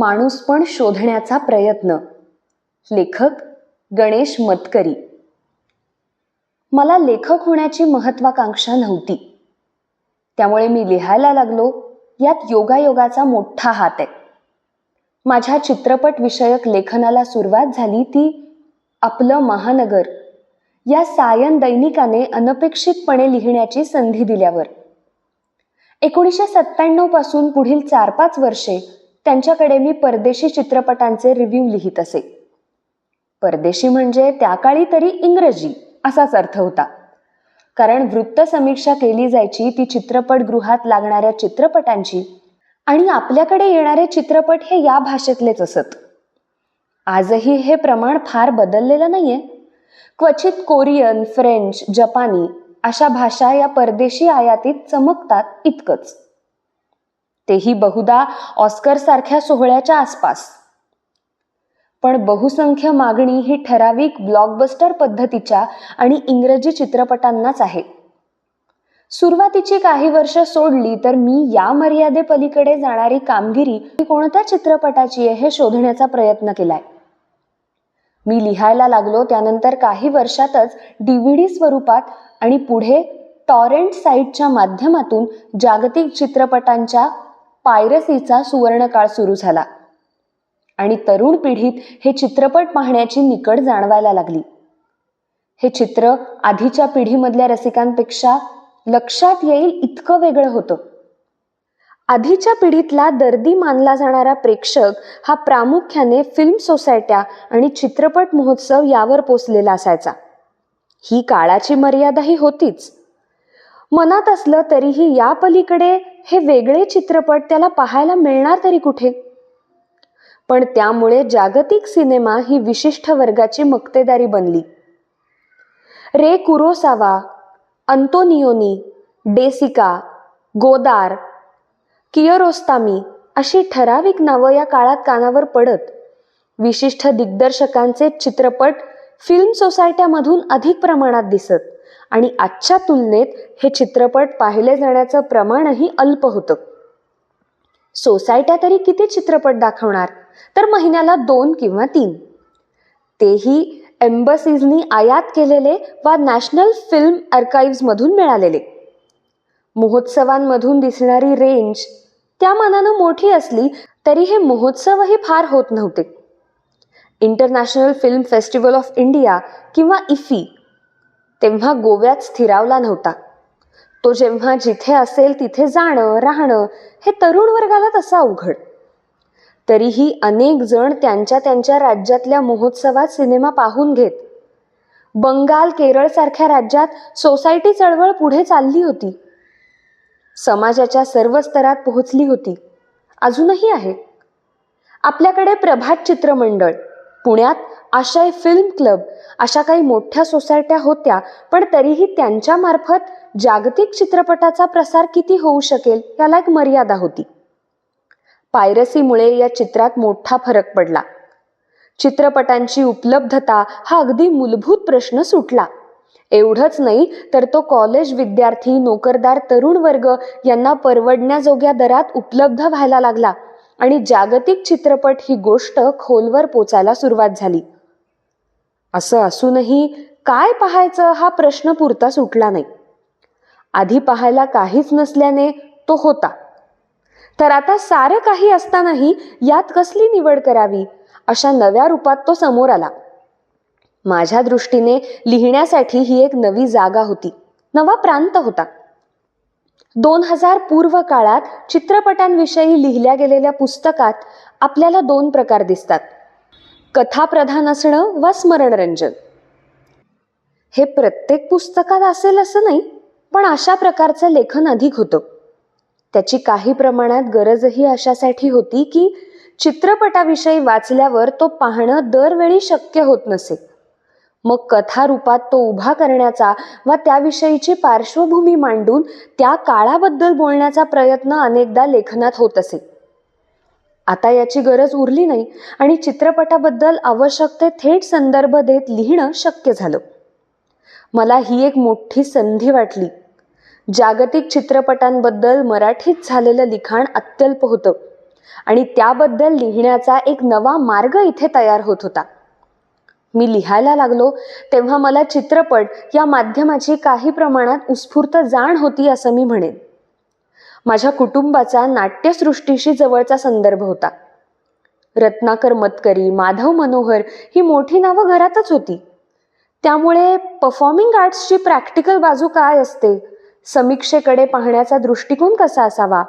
माणूस पण शोधण्याचा प्रयत्न. लेखक गणेश मतकरी. मला लेखक होण्याची महत्वाकांक्षा नव्हती. त्यामुळे मी लिहायला लागलो. यात योगायोगाचा मोठा हात आहे. माझ्या चित्रपट विषयक लेखनाला सुरुवात झाली ती आपलं महानगर. या सायन दैनिकाने अनपेक्षितपणे लिहिण्याची संधी दिल्यावर. एकोणीसशे सत्त्याण्णवपासून पुढील चार पाच वर्षे त्यांच्याकडे मी परदेशी चित्रपटांचे रिव्ह्यू लिहित असे. परदेशी म्हणजे त्या काळी तरी इंग्रजी असाच अर्थ होता. कारण वृत्त समीक्षा केली जायची ती चित्रपटगृहात लागणाऱ्या चित्रपटांची आणि आपल्याकडे येणारे चित्रपट हे या भाषेतलेच असत. आजही हे प्रमाण फार बदललेलं नाहीये. क्वचित कोरियन फ्रेंच जपानी अशा भाषा या परदेशी आयातीत चमकतात इतकंच. तेही बहुधा ऑस्करसारख्या सोहळ्याच्या आसपास. पण बहुसंख्य मागणी ही ठराविक ब्लॉकबस्टर पद्धतीच्या आणि इंग्रजी चित्रपटांनाच आहे. सुरुवातीची काही वर्ष सोडली तर मी या मर्यादेपलीकडे जाणारी कामगिरी कोणत्या चित्रपटाची आहे हे शोधण्याचा प्रयत्न केलाय. मी लिहायला लागलो त्यानंतर काही वर्षातच डीव्हीडी स्वरूपात आणि पुढे टॉरेंट साईटच्या माध्यमातून जागतिक चित्रपटांच्या पायरसीचा सुवर्णकाळ सुरू झाला. आणि तरुण पिढीत हे चित्रपट पाहण्याची निकड जाणवायला लागली. हे चित्र आधीच्या पिढीमधल्या रसिकांपेक्षा लक्षात येईल इतकं वेगळं होतं. आधीच्या पिढीतला दर्दी मानला जाणारा प्रेक्षक हा प्रामुख्याने फिल्म सोसायट्या आणि चित्रपट महोत्सव यावर पोचलेला असायचा. ही काळाची मर्यादाही होतीच. मनात असलं तरीही या पलीकडे हे वेगळे चित्रपट त्याला पाहायला मिळणार तरी कुठे? पण त्यामुळे जागतिक सिनेमा ही विशिष्ट वर्गाची मक्तेदारी बनली. रे कुरोसावा अंतोनियोनी डेसिका गोदार कियरोस्तामी अशी ठराविक नावं या काळात कानावर पडत विशिष्ट दिग्दर्शकांचे चित्रपट फिल्म सोसायट्यामधून अधिक प्रमाणात दिसत. आणि आजच्या तुलनेत हे चित्रपट पाहिले जाण्याचं प्रमाणही अल्प होतं. सोसायट्या तरी किती चित्रपट दाखवणार? तर महिन्याला दोन किंवा तीन. तेही एम्बसीजनी आयात केलेले वा नॅशनल फिल्म आर्काइव्ह मिळालेले. महोत्सवांमधून दिसणारी रेंज त्या मानानं मोठी असली तरी हे महोत्सवही फार होत नव्हते. International Film Festival of India किंवा इफी तेव्हा गोव्यात स्थिरावला नव्हता. तो जेव्हा जिथे असेल तिथे जाणं राहणं हे तरुण वर्गाला तसा अवघड. तरीही अनेक जण त्यांच्या त्यांच्या राज्यातल्या महोत्सवात सिनेमा पाहून घेत. बंगाल केरळ सारख्या राज्यात सोसायटी चळवळ पुढे चालली होती. समाजाच्या सर्व स्तरात पोहोचली होती. अजूनही आहे. आपल्याकडे प्रभात चित्रमंडळ पुण्यात आशय फिल्म क्लब अशा काही मोठ्या सोसायट्या होत्या पण तरीही त्यांच्यामार्फत जागतिक चित्रपटाचा प्रसार किती होऊ शकेल याला एक मर्यादा होती. पायरसीमुळे या चित्रात मोठा फरक पडला. चित्रपटांची उपलब्धता हा अगदी मूलभूत प्रश्न सुटला. एवढंच नाही तर तो कॉलेज विद्यार्थी नोकरदार तरुण वर्ग यांना परवडण्याजोग्या दरात उपलब्ध व्हायला लागला आणि जागतिक चित्रपट ही गोष्ट खोलवर पोचायला सुरुवात झाली. असं असूनही काय पाहायचं हा प्रश्न पुरता सुटला नाही. आधी पाहायला काहीच नसल्याने तो होता. तर आता सारं काही असतानाही यात कसली निवड करावी अशा नव्या रूपात तो समोर आला. माझ्या दृष्टीने लिहिण्यासाठी ही एक नवी जागा होती. नवा प्रांत होता. दोन हजार पूर्व काळात चित्रपटांविषयी लिहिल्या गेलेल्या पुस्तकात आपल्याला दोन प्रकार दिसतात. कथाप्रधान असणं वा स्मरणरंजन? हे प्रत्येक पुस्तकात असेल असं नाही पण अशा प्रकारचं लेखन अधिक होतं. त्याची काही प्रमाणात गरजही अशासाठी होती की चित्रपटाविषयी वाचल्यावर तो पाहणं दरवेळी शक्य होत नसे. मग कथा रूपात तो उभा करण्याचा व त्याविषयीची पार्श्वभूमी मांडून त्या काळाबद्दल बोलण्याचा प्रयत्न अनेकदा लेखनात होत असे. आता याची गरज उरली नाही आणि चित्रपटाबद्दल आवश्यक ते थेट संदर्भ देत लिहिणं शक्य झालं. मला ही एक मोठी संधी वाटली. जागतिक चित्रपटांबद्दल मराठीत झालेलं लिखाण अत्यल्प होतं आणि त्याबद्दल लिहिण्याचा एक नवा मार्ग इथे तयार होत होता. मी लिहायला लागलो तेव्हा मला चित्रपट या माध्यमाची काही प्रमाणात उत्स्फूर्त जाण होती असं मी म्हणेन. माझ्या कुटुंबाचा नाट्यसृष्टीशी जवळचा संदर्भ होता. रत्नाकर मतकरी माधव मनोहर ही मोठी नावं घरातच होती. त्यामुळे परफॉर्मिंग आर्ट्सची प्रॅक्टिकल बाजू काय असते? समीक्षेकडे पाहण्याचा दृष्टिकोन कसा असावा?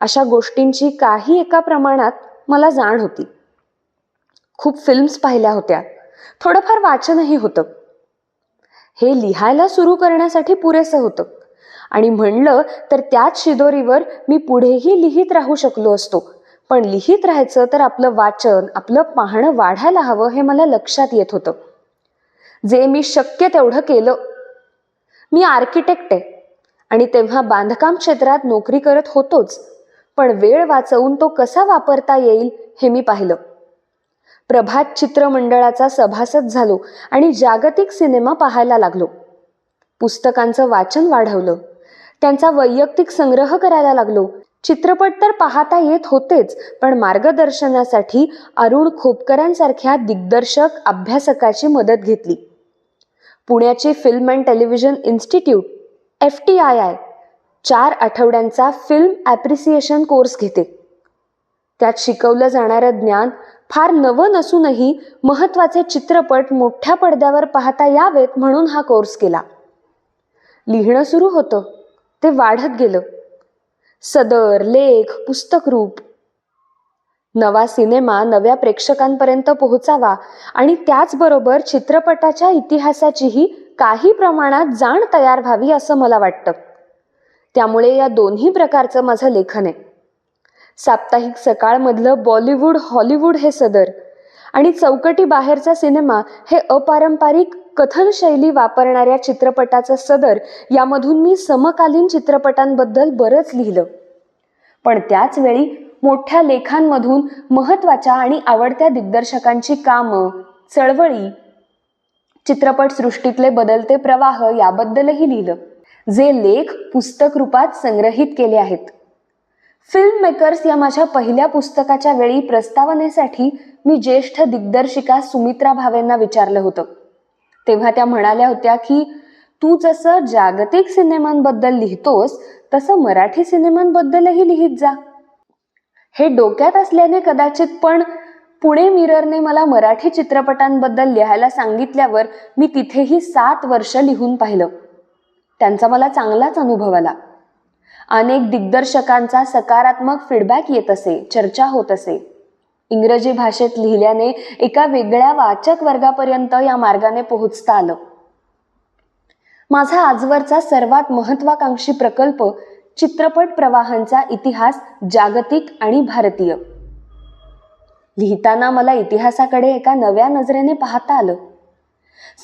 अशा गोष्टींची काही एका प्रमाणात मला जाण होती. खूप फिल्म्स पाहिल्या होत्या. थोडंफार वाचनही होतं. हे लिहायला सुरू करण्यासाठी पुरेसं होतं. आणि म्हणलं तर त्याच शिदोरीवर मी पुढेही लिहित राहू शकलो असतो. पण लिहित राहायचं तर आपलं वाचन आपलं पाहणं वाढायला हवं हे मला लक्षात येत होतं. जे मी शक्य तेवढं केलं. मी आर्किटेक्ट आहे. आणि तेव्हा बांधकाम क्षेत्रात नोकरी करत होतोच. पण वेळ वाचवून तो कसा वापरता येईल हे मी पाहिलं. प्रभात चित्रमंडळाचा सभासद झालो आणि जागतिक सिनेमा पाहायला लागलो. पुस्तकांचं वाचन वाढवलं. त्यांचा वैयक्तिक संग्रह करायला लागलो. चित्रपट तर पाहता येत होतेच पण मार्गदर्शनासाठी अरुण खोपकरांसारख्या दिग्दर्शक अभ्यासकाची मदत घेतली. पुण्याचे Film and Television Institute F T I I चार आठवड्यांचा फिल्म ॲप्रिसिएशन कोर्स घेते. त्यात शिकवलं जाणारं ज्ञान फार नवं नसूनही महत्त्वाचे चित्रपट मोठ्या पडद्यावर पाहता यावेत म्हणून हा कोर्स केला. लिहिणं सुरू होतं. ते वाढत गेलं. सदर लेख पुस्तक रूप. नवा सिनेमा नव्या प्रेक्षकांपर्यंत पोहोचावा आणि त्याचबरोबर चित्रपटाच्या इतिहासाचीही काही प्रमाणात जाण तयार व्हावी असं मला वाटतं. त्यामुळे या दोन्ही प्रकारचं माझं लेखन आहे. साप्ताहिक सकाळमधलं बॉलिवूड हॉलिवूड हे सदर आणि चौकटी बाहेरचा सिनेमा हे अपारंपरिक कथन शैली वापरणाऱ्या चित्रपटाचं सदर. यामधून मी समकालीन चित्रपटांबद्दल बरंच लिहिलं. पण त्याच वेळी मोठ्या लेखांमधून महत्त्वाच्या आणि आवडत्या दिग्दर्शकांची कामं चळवळी चित्रपट सृष्टीतले बदलते प्रवाह याबद्दलही लिहिलं जे लेख पुस्तक रूपात संग्रहित केले आहेत. फिल्म मेकर्स या माझ्या पहिल्या पुस्तकाच्या वेळी प्रस्तावनेसाठी मी ज्येष्ठ दिग्दर्शिका सुमित्रा भावेंना विचारलं होतं. तेव्हा त्या म्हणाल्या होत्या की तू जसं जागतिक सिनेमांबद्दल लिहितोस तसं मराठी सिनेमांबद्दलही लिहित जा. हे डोक्यात असल्याने कदाचित पण पुणे मिररने मला मराठी चित्रपटांबद्दल लिहायला सांगितल्यावर मी तिथेही सात वर्ष लिहून पाहिलं. त्यांचा मला चांगलाच अनुभव आला. अनेक दिग्दर्शकांचा सकारात्मक फीडबॅक येत असे चर्चा होत असे. इंग्रजी भाषेत लिहिल्याने एका वेगळ्या वाचक वर्गापर्यंत या मार्गाने पोहोचता आलं. माझा आजवरचा सर्वात महत्वाकांक्षी प्रकल्प चित्रपट प्रवाहांचा इतिहास जागतिक आणि भारतीय. लिहिताना मला इतिहासाकडे एका नव्या नजरेने पाहता आलं.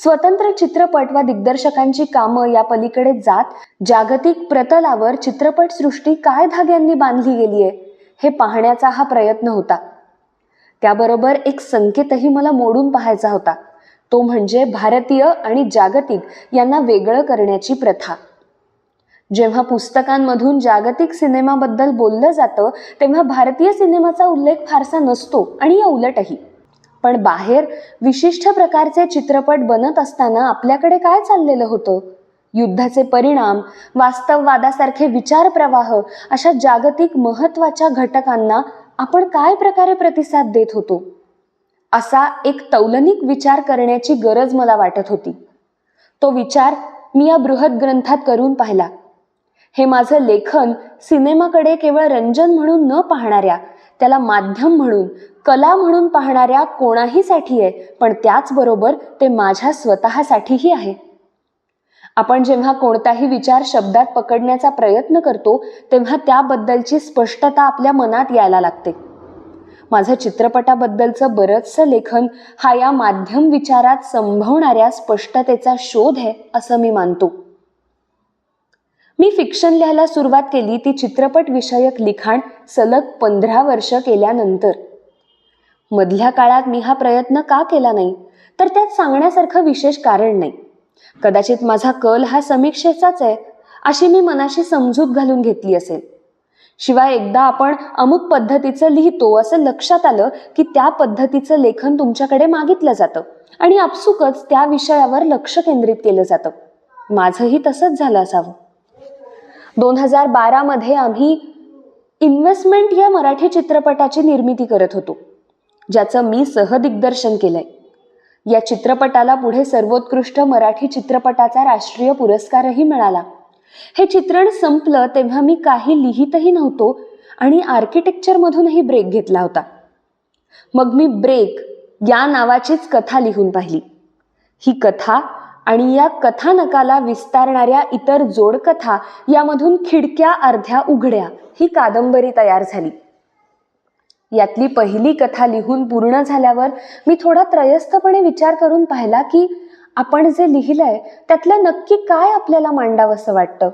स्वतंत्र चित्रपट व दिग्दर्शकांची कामं या पलीकडे जात जागतिक प्रतलावर चित्रपट सृष्टी काय धाग्यांनी बांधली गेलीये हे पाहण्याचा हा प्रयत्न होता. त्याबरोबर एक संकेतही मला मोडून पाहायचा होता. तो म्हणजे भारतीय आणि जागतिक यांना वेगळं करण्याची प्रथा. जेव्हा पुस्तकांमधून जागतिक सिनेमाबद्दल बोललं जातं तेव्हा भारतीय सिनेमाचा उल्लेख फारसा नसतो आणि या उलटही. पण बाहेर विशिष्ट प्रकारचे चित्रपट बनत असताना आपल्याकडे काय चाललेलं होतं? युद्धाचे परिणाम वास्तववादासारखे विचार प्रवाह अशा जागतिक महत्त्वाच्या घटकांना आपण काय प्रकारे प्रतिसाद देत होतो? असा एक तौलनिक विचार करण्याची गरज मला वाटत होती. तो विचार मी या बृहत ग्रंथात करून पाहिला. हे माझं लेखन सिनेमाकडे केवळ रंजन म्हणून न पाहणाऱ्या त्याला माध्यम म्हणून कला म्हणून पाहणाऱ्या कोणाहीसाठी आहे पण त्याचबरोबर ते माझ्या स्वतःसाठीही आहे. आपण जेव्हा कोणताही विचार शब्दात पकडण्याचा प्रयत्न करतो तेव्हा त्याबद्दलची स्पष्टता आपल्या मनात यायला लागते. माझं चित्रपटाबद्दलचं बरंचसं लेखन हा या माध्यम विचारात संभवणाऱ्या स्पष्टतेचा शोध आहे असं मी मानतो. मी फिक्शन लिहायला सुरुवात केली ती चित्रपट विषयक लिखाण सलग पंधरा वर्ष केल्यानंतर. मधल्या काळात मी हा प्रयत्न का केला नाही? तर त्यात सांगण्यासारखं विशेष कारण नाही. कदाचित माझा कल हा समीक्षेचाच आहे अशी मी मनाशी समजूत घालून घेतली असेल. शिवाय एकदा आपण अमुक पद्धतीचं लिहितो असं लक्षात आलं की त्या पद्धतीचं लेखन तुमच्याकडे मागितलं जातं आणि आपसुकच त्या विषयावर लक्ष केंद्रित केलं जातं. माझंही तसंच झालं असावं. दोन हजार बारामध्ये आम्ही इन्व्हेस्टमेंट या मराठी चित्रपटाची निर्मिती करत होतो ज्याचं मी सहदिग्दर्शन केलंय. या चित्रपटाला पुढे सर्वोत्कृष्ट मराठी चित्रपटाचा राष्ट्रीय पुरस्कारही मिळाला. हे चित्रण संपलं तेव्हा मी काही लिहितही नव्हतो आणि आर्किटेक्चरमधूनही ब्रेक घेतला होता. मग मी ब्रेक या नावाचीच कथा लिहून पाहिली. ही कथा आणि या कथानकाला विस्तारणाऱ्या इतर जोडकथा यामधून खिडक्या अर्ध्या उघड्या ही कादंबरी तयार झाली. यातली पहिली कथा लिहून पूर्ण झाल्यावर मी थोडा त्रयस्थपणे विचार करून पाहिला की आपण जे लिहिलंय त्यातलं नक्की काय आपल्याला मांडावंसं वाटतं?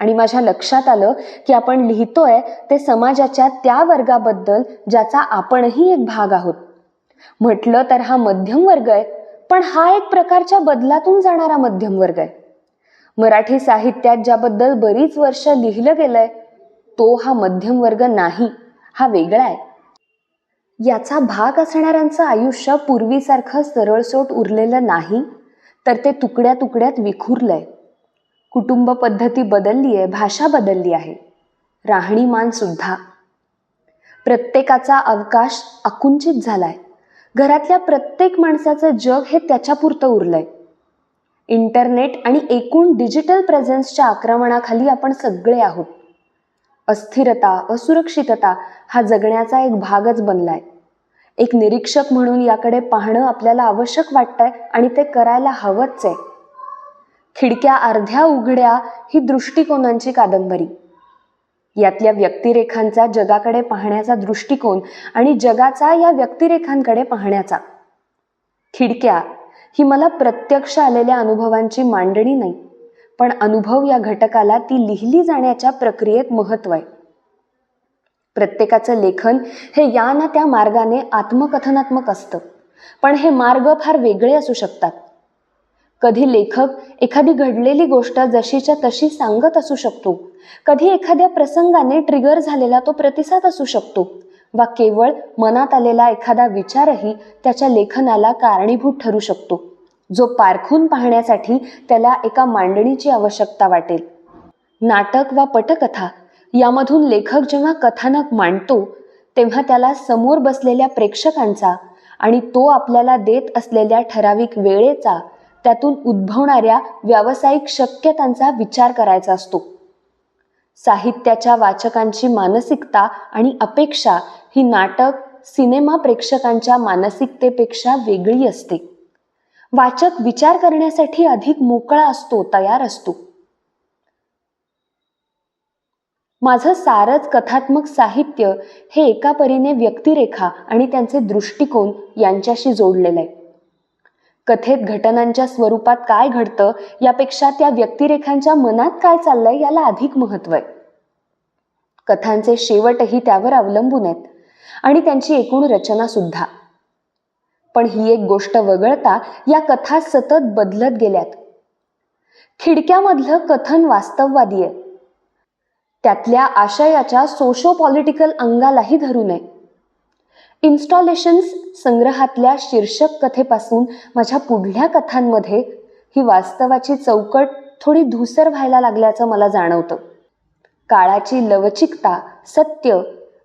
आणि माझ्या लक्षात आलं की आपण लिहितोय ते समाजाच्या त्या वर्गाबद्दल ज्याचा आपणही एक भाग आहोत. म्हटलं तर हा मध्यम वर्ग आहे पण हा एक प्रकारच्या बदलातून जाणारा मध्यम वर्ग आहे. मराठी साहित्यात ज्याबद्दल बरीच वर्ष लिहिलं गेलंय तो हा मध्यम वर्ग नाही. हा वेगळा आहे. याचा भाग असणाऱ्यांचं आयुष्य पूर्वीसारखं सरळसोट उरलेलं नाही तर ते तुकड्या तुकड्यात विखुरलंय. कुटुंब पद्धती बदलली आहे भाषा बदलली आहे. राहणीमान सुद्धा. प्रत्येकाचा अवकाश आकुंचित झालाय. घरातल्या प्रत्येक माणसाचं जग हे त्याच्यापुरतं उरलंय. इंटरनेट आणि एकूण डिजिटल प्रेझेन्सच्या आक्रमणाखाली आपण सगळे आहोत. अस्थिरता असुरक्षितता हा जगण्याचा एक भागच बनलाय. एक निरीक्षक म्हणून याकडे पाहणं आपल्याला आवश्यक वाटतंय आणि ते करायला हवंच आहे. खिडक्या अर्ध्या उघड्या ही दृष्टिकोनांची कादंबरी. यातल्या व्यक्तिरेखांचा जगाकडे पाहण्याचा दृष्टिकोन आणि जगाचा या व्यक्तिरेखांकडे पाहण्याचा. खिडक्या ही मला प्रत्यक्ष आलेल्या अनुभवांची मांडणी नाही. पण अनुभव या घटकाला ती लिहिली जाण्याच्या प्रक्रियेत महत्त्व आहे. प्रत्येकाचं लेखन हे या ना त्या मार्गाने आत्मकथनात्मक असतं. पण हे मार्ग फार वेगळे असू शकतात. कधी लेखक एखादी घडलेली गोष्ट जशीच्या तशी सांगत असू शकतो. कधी एखाद्या प्रसंगाने ट्रिगर झालेला तो प्रतिसाद असू शकतो. वा केवळ मनात आलेला एखादा विचारही त्याच्या लेखनाला कारणीभूत ठरू शकतो. जो पारखून पाहण्यासाठी त्याला एका मांडणीची आवश्यकता वाटेल. नाटक वा पटकथा यामधून लेखक जेव्हा कथानक मांडतो तेव्हा त्याला समोर बसलेल्या प्रेक्षकांचा आणि तो आपल्याला देत असलेल्या ठराविक वेळेचा त्यातून उद्भवणाऱ्या व्यावसायिक शक्यतांचा विचार करायचा असतो. साहित्याच्या वाचकांची मानसिकता आणि अपेक्षा ही नाटक सिनेमा प्रेक्षकांच्या मानसिकतेपेक्षा वेगळी असते. वाचक विचार करण्यासाठी अधिक मोकळा असतो तयार असतो. माझं सारच कथात्मक साहित्य हे एका परीने व्यक्तिरेखा आणि त्यांचे दृष्टिकोन यांच्याशी जोडलेलं आहे. कथेत घटनांच्या स्वरूपात काय घडतं यापेक्षा त्या व्यक्तिरेखांच्या मनात काय चाललंय याला अधिक महत्त्व आहे. कथांचे शेवटही त्यावर अवलंबून आहेत आणि त्यांची एकूण रचना सुद्धा पण ही एक गोष्ट वगळता या कथा सतत बदलत गेल्यात. खिडक्यामधलं कथन वास्तववादी आहे. त्यातल्या आशयाच्या सोशो पॉलिटिकल अंगालाही धरू नये. इन्स्टॉलेशन्स संग्रहातल्या शीर्षक कथेपासून माझ्या पुढल्या कथांमध्ये ही वास्तवाची चौकट थोडी धूसर व्हायला लागल्याचं मला जाणवतं. काळाची लवचिकता सत्य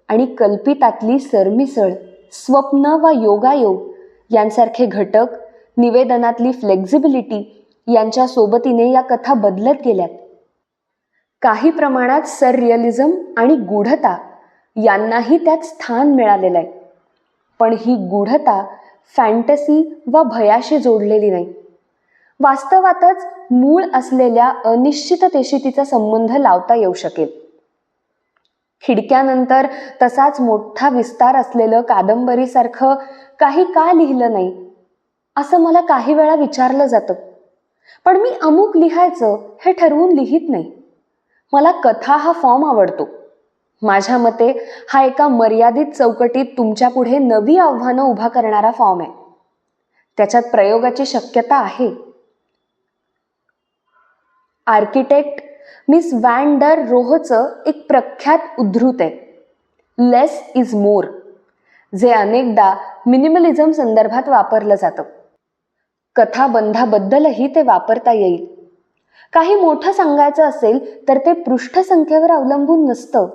आणि कल्पितातली सरमिसळ स्वप्न वा योगायोग यांसारखे घटक निवेदनातली फ्लेक्झिबिलिटी यांच्या सोबतीने या कथा बदलत गेल्यात. काही प्रमाणात सर रिअलिझम आणि गूढता यांनाही त्यात स्थान मिळालेलं आहे. पण ही गूढता फॅन्टसी वा भयाशी जोडलेली नाही. वास्तवातच मूळ असलेल्या अनिश्चिततेशी तिचा संबंध लावता येऊ शकेल. खिडक्यानंतर तसाच मोठा विस्तार असलेलं कादंबरीसारखं काही का लिहिलं नाही? असं मला काही वेळा विचारलं जातं. पण मी अमुक लिहायचं हे ठरवून लिहित नाही. मला कथा हा फॉर्म आवडतो. माझ्या मते हा एका मर्यादित चौकटीत तुमच्यापुढे नवी आव्हानं उभा करणारा फॉर्म आहे. त्याच्यात प्रयोगाची शक्यता आहे. आर्किटेक्ट मिस वॅन डर रोहचं एक प्रख्यात उद्धृत आहे. लेस इज मोर जे अनेकदा मिनिमलिझम संदर्भात वापरलं जातं. कथाबंधाबद्दलही ते वापरता येईल. काही मोठं सांगायचं असेल तर ते पृष्ठसंख्येवर अवलंबून नसतं.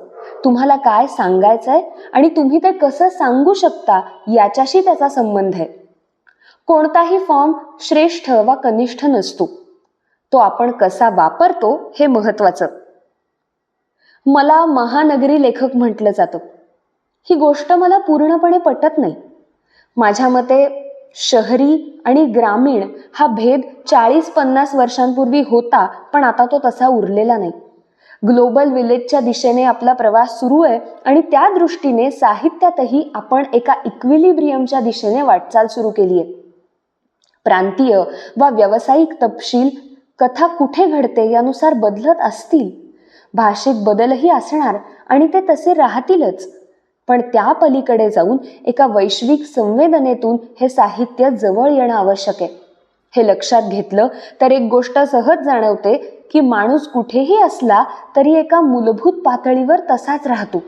तुम्हाला काय सांगायचंय आणि तुम्ही ते कसं सांगू शकता याच्याशी त्याचा संबंध आहे. कोणताही फॉर्म श्रेष्ठ वा कनिष्ठ नसतो. तो आपण कसा वापरतो हे महत्वाचं मला महानगरी लेखक म्हटलं जातं. ही गोष्ट मला पूर्णपणे पटत नाही. माझ्या मते शहरी आणि ग्रामीण हा भेद चाळीस पन्नास वर्षांपूर्वी होता पण आता तो तसा उरलेला नाही. ग्लोबल विलेजच्या दिशेने आपला प्रवास सुरू आहे आणि त्या दृष्टीने साहित्यातही आपण एका इक्विलिब्रियमच्या दिशेने वाटचाल सुरू केली आहे प्रांतीय वा व्यावसायिक तपशील कथा कुठे घडते यानुसार बदलत असतील. भाषिक बदलही असणार आणि ते तसे राहतीलच. पण त्या पलीकडे जाऊन एका वैश्विक संवेदनेतून हे साहित्य जवळ येणं आवश्यक आहे. हे लक्षात घेतलं तर एक गोष्ट सहज जाणवते की माणूस कुठेही असला तरी एका मूलभूत पातळीवर तसाच राहतो.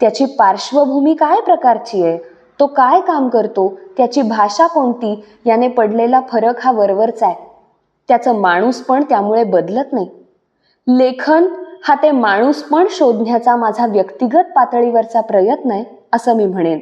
त्याची पार्श्वभूमी काय प्रकारची आहे? तो काय काम करतो? त्याची भाषा कोणती? याने पडलेला फरक हा वरवरचा आहे. त्याचं माणूस पण त्यामुळे बदलत नाही. लेखन हा ते माणूस पण शोधण्याचा माझा व्यक्तिगत पातळीवरचा प्रयत्न आहे असं मी म्हणेन.